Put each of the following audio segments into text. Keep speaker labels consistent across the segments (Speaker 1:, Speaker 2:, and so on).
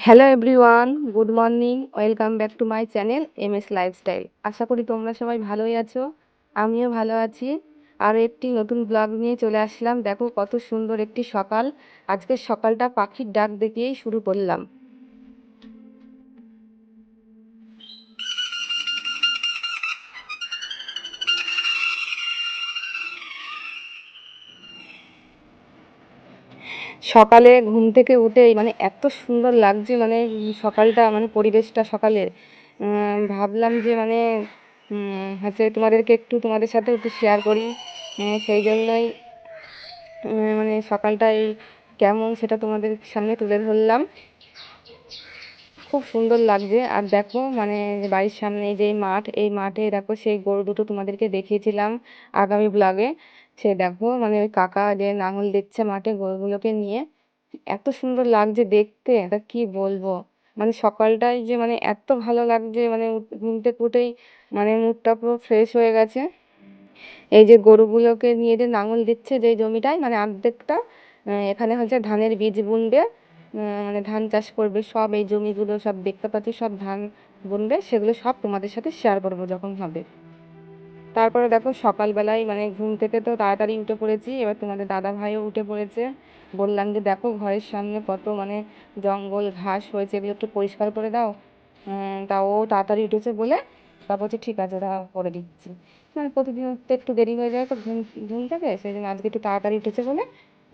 Speaker 1: Hello everyone good morning welcome back to my channel M S lifestyle আশা করি তোমরা সবাই ভালোই আছো, আমিও ভালো আছি। আর একটি নতুন ব্লগ নিয়ে চলে আসলাম। দেখো কত সুন্দর একটি সকাল। আজকের সকালটা পাখির ডাক দেখিয়েই শুরু করলাম। সকালে ঘুম থেকে উঠেই মানে এত সুন্দর লাগছে মানে সকালটা মানে পরিবেশটা সকালের। ভাবলাম যে মানে হচ্ছে তোমাদেরকে একটু তোমাদের সাথে একটু শেয়ার করি। সেই জন্যই মানে সকালটা এই কেমন সেটা তোমাদের সামনে তুলে ধরলাম। খুব সুন্দর লাগছে। আর দেখো মানে বাড়ির সামনে যে মাঠ, এই মাঠে দেখো সেই গরু দুটো তোমাদেরকে দেখিয়েছিলাম আগামী ব্লগে সে দেখো মানে ওই কাকা যে লাঙল দিচ্ছে মাঠে গরুগুলোকে নিয়ে, এত সুন্দর লাগছে দেখতে, তা কি বলব? মানে সকালটাই যে মানে এত ভালো লাগছে মানে ঘুম থেকে উঠেই মানে মুডটা পুরো ফ্রেশ হয়ে গেছে। এই যে গরুগুলোকে নিয়ে যে লাঙল দিচ্ছে যে জমিটায় মানে অর্ধেকটা এখানে হচ্ছে ধানের বীজ বুনবে মানে ধান চাষ করবে, সব এই জমিগুলো সব দেখতে পাচ্ছি, সব ধান বুনবে, সেগুলো সব তোমাদের সাথে শেয়ার করব যখন হবে। তারপরে দেখো সকালবেলায় মানে ঘুম থেকে তো তাড়াতাড়ি উঠে পড়েছি, এবার তোমাদের দাদা ভাইও উঠে পড়েছে। বললাম যে দেখো ঘরের সামনে কত মানে জঙ্গল, ঘাস হয়েছে, এগুলো একটু পরিষ্কার করে দাও। তা ও তাড়াতাড়ি উঠেছে বলে তারপর বলছে, ঠিক আছে দাও করে দিচ্ছি। মানে প্রতিদিন উঠতে একটু দেরি হয়ে যায় তো ঘুম ঘুম থেকে, সেই জন্য আজকে একটু তাড়াতাড়ি উঠেছে বলে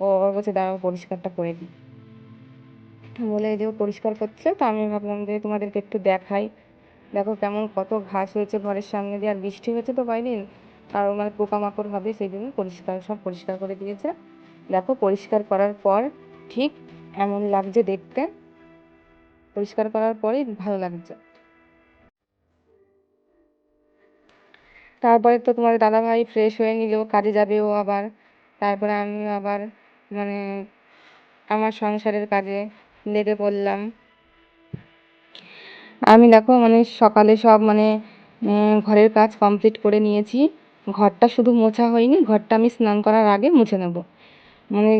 Speaker 1: ও বলছে, দাও পরিষ্কারটা করে দিই। বলে যে ও পরিষ্কার করছে, তো আমি ভাবলাম যে তোমাদেরকে একটু দেখাই। দেখো কেমন, কত ঘাস হয়েছে ঘরের সামনে দিয়ে, আর বৃষ্টি হয়েছে তো কয়দিন? আর মানে পোকামাকড় হবে সেই জন্য পরিষ্কার, সব পরিষ্কার করে দিয়েছে। দেখো পরিষ্কার করার পর ঠিক এমন লাগছে দেখতে। পরিষ্কার করার পরেই ভালো লাগছে। তারপরে তো তোমার দাদাভাই ফ্রেশ হয়ে নিল, কাজে যাবে ও আবার। তারপরে আমি আবার মানে আমার সংসারের কাজে লেগে পড়লাম। আমি দেখো মানে সকালে সব মানে ঘরের কাজ কমপ্লিট করে নিয়েছি। ঘরটা শুধু মোছা হয়নি, ঘরটা আমি স্নান করার আগে মুছে নেব। মানে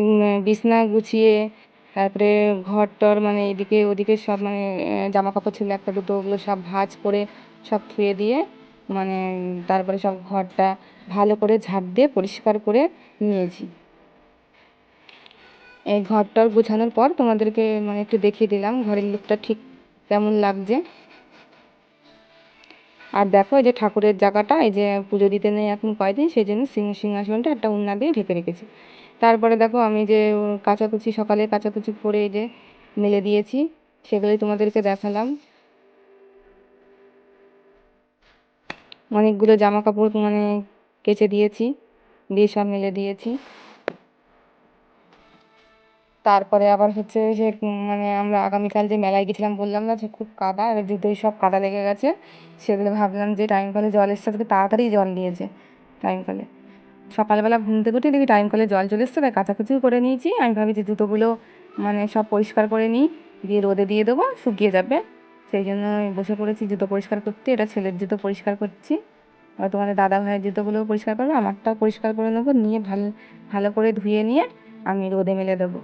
Speaker 1: বিছনা গুছিয়ে, তারপরে ঘর টর মানে এদিকে ওদিকে সব মানে জামা কাপড় ছিল একটা দুটো, ওগুলো সব ভাঁজ করে সব ধুয়ে দিয়ে মানে তারপরে সব ঘরটা ভালো করে ঝাড় দিয়ে পরিষ্কার করে নিয়েছি। এই ঘরটর গুছানোর পর তোমাদেরকে মানে একটু দেখিয়ে দিলাম, ঘরের লুকটা ঠিক কেমন লাগছে? আর দেখো এই যে ঠাকুরের জায়গাটা, এই যে পুজো দিতে নেই এখন কয়দিন সেই জন্য সিংহাসনটা একটা উন্না দিয়ে ঢেকে রেখেছি। তারপরে দেখো আমি যে কাচাকুচি, সকালে কাচাকুচি করে এই যে মেলে দিয়েছি, সেগুলোই তোমাদেরকে দেখালাম। অনেকগুলো জামা কাপড় মানে কেচে দিয়েছি, দিয়ে সব মেলে দিয়েছি। তারপরে আবার হচ্ছে যে মানে আমরা আগামীকাল যে মেলায় গেছিলাম বললাম না যে খুব কাদা, এবার জুতোয় সব কাদা লেগে গেছে, সেগুলো ভাবলাম যে টাইম কলে জল এসছে আজকে তাড়াতাড়ি জল দিয়েছে টাইম কলে সকালবেলা ঘুম থেকে উঠে দেখি টাইম কলে জল চলে এসছে, তাই কাচাকুচিও করে নিয়েছি। আমি ভাবি যে জুতোগুলো মানে সব পরিষ্কার করে নিই, দিয়ে রোদে দিয়ে দেবো, শুকিয়ে যাবে। সেই জন্য আমি বসে পড়েছি জুতো পরিষ্কার করতে, এটা ছেলের জুতো পরিষ্কার করছি। আর তোমাদের দাদা ভাইয়ের জুতোগুলোও পরিষ্কার করবে, আমারটাও পরিষ্কার করে নেব, নিয়ে ভালো ভালো করে ধুয়ে নিয়ে আমি রোদে মেলে দেবো।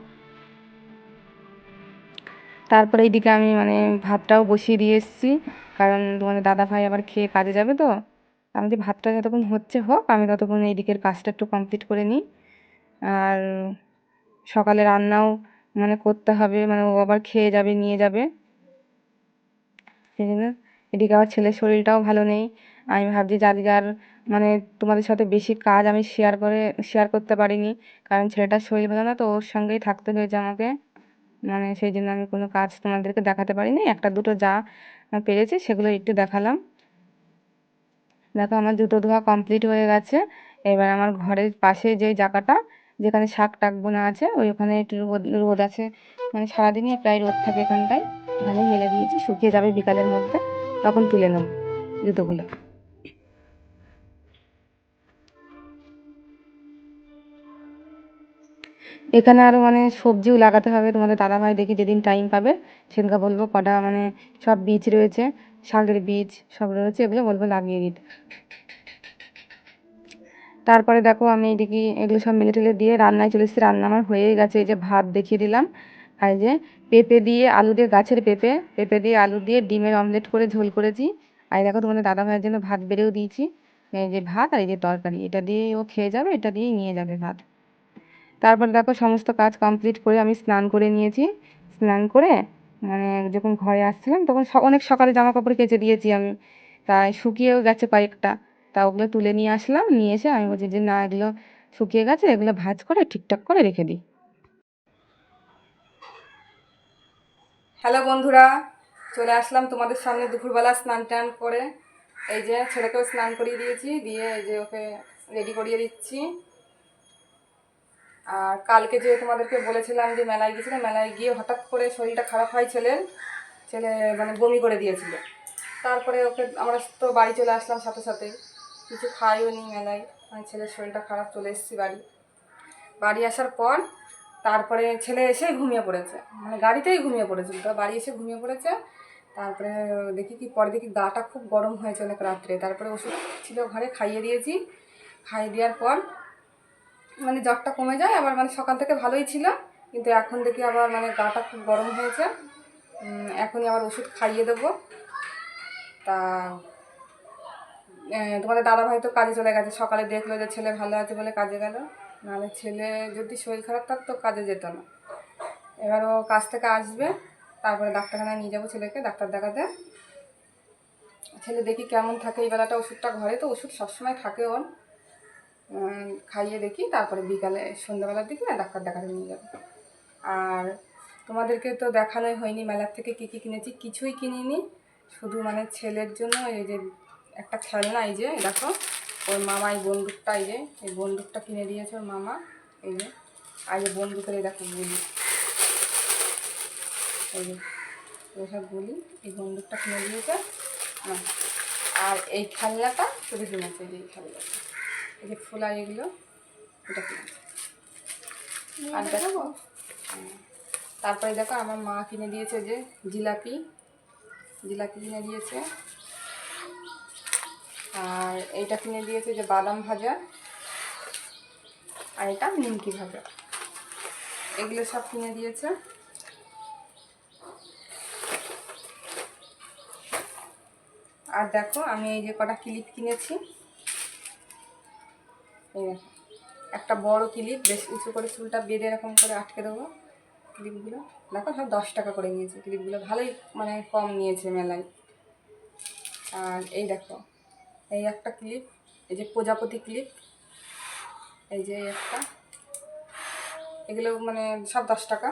Speaker 1: তারপরে এইদিকে আমি মানে ভাতটাও বসিয়ে দিয়ে এসেছি। কারণ তোমাদের দাদা ভাই আবার খেয়ে কাজে যাবে তো। আমি যে ভাতটা যতক্ষণ হচ্ছে হোক, আমি ততক্ষণ এই দিকের কাজটা একটু কমপ্লিট করে নিই। আর সকালে রান্নাও মানে করতে হবে মানে ও আবার খেয়ে যাবে, নিয়ে যাবে। সেই জন্য এদিকে আমার ছেলের শরীরটাও ভালো নেই। আমি ভাবছি যে আজকে আর মানে তোমাদের সাথে বেশি কাজ আমি শেয়ার করে শেয়ার করতে পারিনি। কারণ ছেলেটার শরীর ভালো না তো ওর সঙ্গেই থাকতে হয়েছে আমাকে। মানে সেই জন্য আমি কোনো কাজ তোমাদেরকে দেখাতে পারিনি। একটা দুটো যা পেরেছি সেগুলো একটু দেখালাম। দেখো আমার জুতো ধোয়া কমপ্লিট হয়ে গেছে। এবার আমার ঘরের পাশে যে জায়গাটা, যেখানে শাক টাক বোনা আছে, ওই ওখানে একটু রোদ রোদ আছে। মানে সারাদিনই প্রায় রোদ থাকে এখানটায়। ওখানে মেলে দিয়েছি, শুকিয়ে যাবে বিকালের মধ্যে। তখন তুলে নেব জুতোগুলো। এখানে আরও মানে সবজিও লাগাতে হবে। তোমাদের দাদাভাই দেখি যেদিন টাইম পাবে, সেদিনকে বলব কটা মানে সব বীজ রয়েছে, শাকের বীজ সব রয়েছে, এগুলো বলব লাগিয়ে দিতে। তারপরে দেখো আমি এদিকে এগুলো সব মেলে টেলে দিয়ে রান্নায় চলে এসেছি। রান্না আমার হয়েই গেছে, এই যে ভাত দেখিয়ে দিলাম। আর যে পেঁপে দিয়ে আলু দিয়ে, গাছের পেঁপে পেঁপে দিয়ে আলু দিয়ে ডিমের অমলেট করে ঝোল করেছি। আর দেখো তোমাদের দাদা ভাইয়ের জন্য ভাত বেড়েও দিয়েছি। এই যে ভাত আর এই যে তরকারি, এটা দিয়ে ও খেয়ে যাবে, এটা দিয়েই নিয়ে যাবে ভাত। তারপর দেখো সমস্ত কাজ কমপ্লিট করে আমি স্নান করে নিয়েছি। স্নান করে মানে যখন ঘরে আসছিলাম তখন অনেক সকালে জামা কাপড় কেচে দিয়েছি আমি। তাই শুকিয়েও গেছে কয়েকটা। তা ওগুলো তুলে নিয়ে আসলাম, নিয়ে এসে আমি বলছি যে না, এগুলো শুকিয়ে গেছে, এগুলো ভাজ করে ঠিকঠাক করে রেখে দিই। হ্যালো বন্ধুরা, চলে আসলাম তোমাদের সামনে দুপুরবেলা স্নান টান করে। এই যে ছেলেকেও স্নান করিয়ে দিয়েছি, দিয়ে এই যে ওকে রেডি করিয়ে দিচ্ছি। আর কালকে যে তোমাদেরকে বলেছিলাম যে মেলায় গেছিলাম মেলায় গিয়ে হঠাৎ করে শরীরটা খারাপ হয় ছেলের, ছেলে মানে বমি করে দিয়েছিল। তারপরে ওকে আমরা তো বাড়ি চলে আসলাম সাথে সাথে। কিছু খাইও নি মেলায় মানে ছেলের শরীরটা খারাপ চলে এসেছি বাড়ি। বাড়ি আসার পর তারপরে ছেলে এসে ঘুমিয়ে পড়েছে মানে গাড়িতেই ঘুমিয়ে পড়েছিল। তো বাড়ি এসে ঘুমিয়ে পড়েছে, তারপরে দেখি কি পরে দেখি গাটা খুব গরম হয়েছে অনেক রাত্রে। তারপরে ওষুধ ছিল ঘরে, খাইয়ে দিয়েছি। খাইয়ে দেওয়ার পর মানে জ্বরটা কমে যায়, আবার মানে সকাল থেকে ভালোই ছিল, কিন্তু এখন দেখি আবার মানে গাটা খুব গরম হয়েছে। এখনই আবার ওষুধ খাইয়ে দেবো। তা তোমাদের দাদা ভাই তো কাজে চলে গেছে, সকালে দেখল যে ছেলে ভালো আছে বলে কাজে গেল। নাহলে ছেলে যদি শরীর খারাপ থাকতো কাজে যেত না। এবার ও কাজ থেকে আসবে, তারপরে ডাক্তারখানায় নিয়ে যাব ছেলেকে, ডাক্তার দেখাতে। ছেলে দেখি কেমন থাকে, এই বেলাটা ওষুধটা ঘরে, তো ওষুধ সবসময় থাকে ওর। খাইয়ে দেখি, তারপরে বিকালে, সন্ধ্যাবেলার দিকে ডাক্তার দেখাতে নিয়ে যাব। আর তোমাদেরকে তো দেখানোই হয়নি, মেলার থেকে কী কী কিনেছি, কিছুই কিনিনি। শুধু মানে ছেলের জন্য এই যে একটা খেলনা, এই যে, দেখো, ওর মামা এই বন্দুকটা, এই যে, এই বন্দুকটা কিনে দিয়েছে ওর মামা, এই যে, আর এই বন্দুকের এই দেখো গুলি। এই যে এসব গুলি, এই বন্দুকটা কিনে দিয়েছে হ্যাঁ। আর এই খেলনাটা শুধু কিনেছে এই খেলনাটা। এই যে ফোলা এগুলো এটা আর দেখো হ্যাঁ। তারপরে দেখো আমার মা কিনে দিয়েছে যে জিলাপি জিলাপি কিনে দিয়েছে। আর এইটা কিনে দিয়েছে যে বাদাম ভাজা। আর এটা নিমকি ভাজা। এগুলো সব কিনে দিয়েছে। আর দেখো আমি এই যে কটা ক্লিপ কিনেছি। এই একটা বড় ক্লিপ, বেশ উঁচু করে চুলটা বেঁধে এরকম করে আটকে দেবো ক্লিপগুলো। দেখো সব দশ টাকা করে নিয়েছে ক্লিপগুলো, ভালোই মানে কম নিয়েছে মেলায়। আর এই দেখো, এই একটা ক্লিপ, এই যে প্রজাপতি ক্লিপ, এই যে একটা, এগুলো মানে সব দশ টাকা।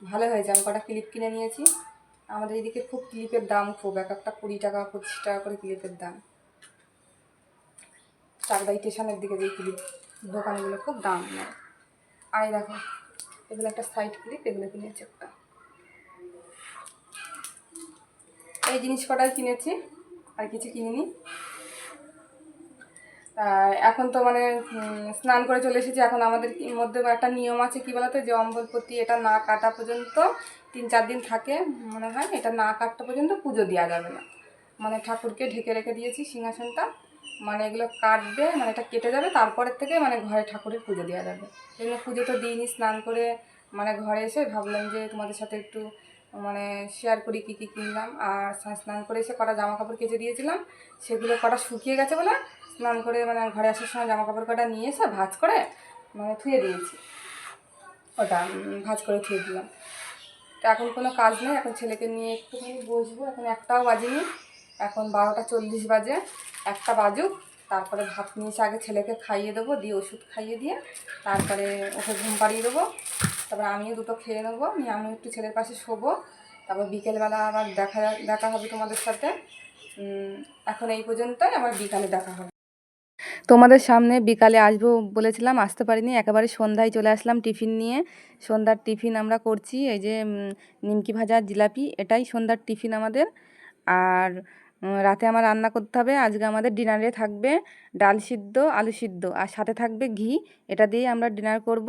Speaker 1: ভালো হয়েছে, আমি কটা ক্লিপ কিনে নিয়েছি। আমাদের এদিকে খুব ক্লিপের দাম খুব, এক একটা কুড়ি টাকা, পঁচিশ টাকা করে ক্লিপের দাম। চাকদা স্টেশনের দিকে যে ক্লিপ দোকানগুলো খুব দাম নেয়। আর দেখো, এগুলো একটা সাইড ক্লিপ এগুলো কিনেছি একটা। এই জিনিস কটাই কিনেছি, আর কিছু কিনিনি। এখন তো মানে স্নান করে চলে এসেছি। এখন আমাদের মধ্যে একটা নিয়ম আছে কি বলতো, যে অম্বলপতি এটা না কাটা পর্যন্ত তিন চার দিন থাকে মনে হয়, এটা না কাটতে পর্যন্ত পুজো দেওয়া যাবে না। মানে ঠাকুরকে ঢেকে রেখে দিয়েছি সিংহাসনটা। মানে এগুলো কাটবে মানে এটা কেটে যাবে, তারপরের থেকে মানে ঘরে ঠাকুরের পুজো দেওয়া যাবে। এগুলো পুজো তো দিইনি, স্নান করে মানে ঘরে এসে ভাবলাম যে তোমাদের সাথে একটু মানে শেয়ার করি কী কী কিনলাম। আর স্নান করে এসে কটা জামা কাপড় কেচে দিয়েছিলাম, সেগুলো কটা শুকিয়ে গেছে বলে স্নান করে মানে ঘরে আসার সময় জামা কাপড় কটা নিয়ে এসে ভাজ করে মানে ধুয়ে দিয়েছি। ওটা ভাজ করে ধুয়ে দিলাম। তো এখন কোনো কাজ নেই, এখন ছেলেকে নিয়ে একটুখানি বসবো। এখন একটাও বাজেনি, এখন বারোটা চল্লিশ বাজে। একটা বাজুক, তারপরে ভাত নিয়ে আগে ছেলেকে খাইয়ে দেবো, দিয়ে ওষুধ খাইয়ে দিয়ে তারপরে ওকে ঘুম পাড়িয়ে দেবো। তারপরে আমিও দুটো খেয়ে নেব, নিয়ে আমিও একটু ছেলের পাশে শোবো। তারপর বিকেলবেলা আবার দেখা দেখা হবে তোমাদের সাথে। এখন এই পর্যন্তই, আবার বিকালে দেখা হবে। তোমাদের সামনে বিকালে আসব বলেছিলাম, আসতে পারিনি, একেবারে সন্ধ্যায় চলে আসলাম টিফিন নিয়ে। সন্ধ্যার টিফিন আমরা করছি, এই যে নিমকি ভাজা জিলাপি, এটাই সন্ধ্যার টিফিন আমাদের। আর রাতে আমার রান্না করতে হবে। আজকে আমাদের ডিনারে থাকবে ডাল সিদ্ধ, আলু সিদ্ধ। আর সাথে থাকবে ঘি। এটা দিয়ে আমরা ডিনার করব।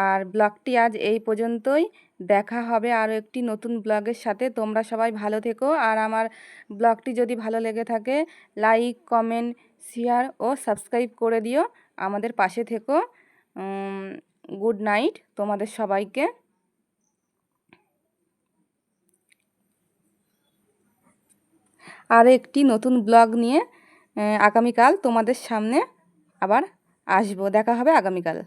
Speaker 1: আর ব্লগটি আজ এই পর্যন্তই। দেখা হবে আরও একটি নতুন ব্লগের সাথে। তোমরা সবাই ভালো থেকো। আর আমার ব্লগটি যদি ভালো লেগে থাকে, লাইক, কমেন্ট, শেয়ার ও সাবস্ক্রাইব করে দিও। আমাদের পাশে থেকো। গুড নাইট তোমাদের সবাইকে। আর একটি নতুন ব্লগ নিয়ে আগামীকাল তোমাদের সামনে আবার আসব। দেখা হবে আগামীকাল।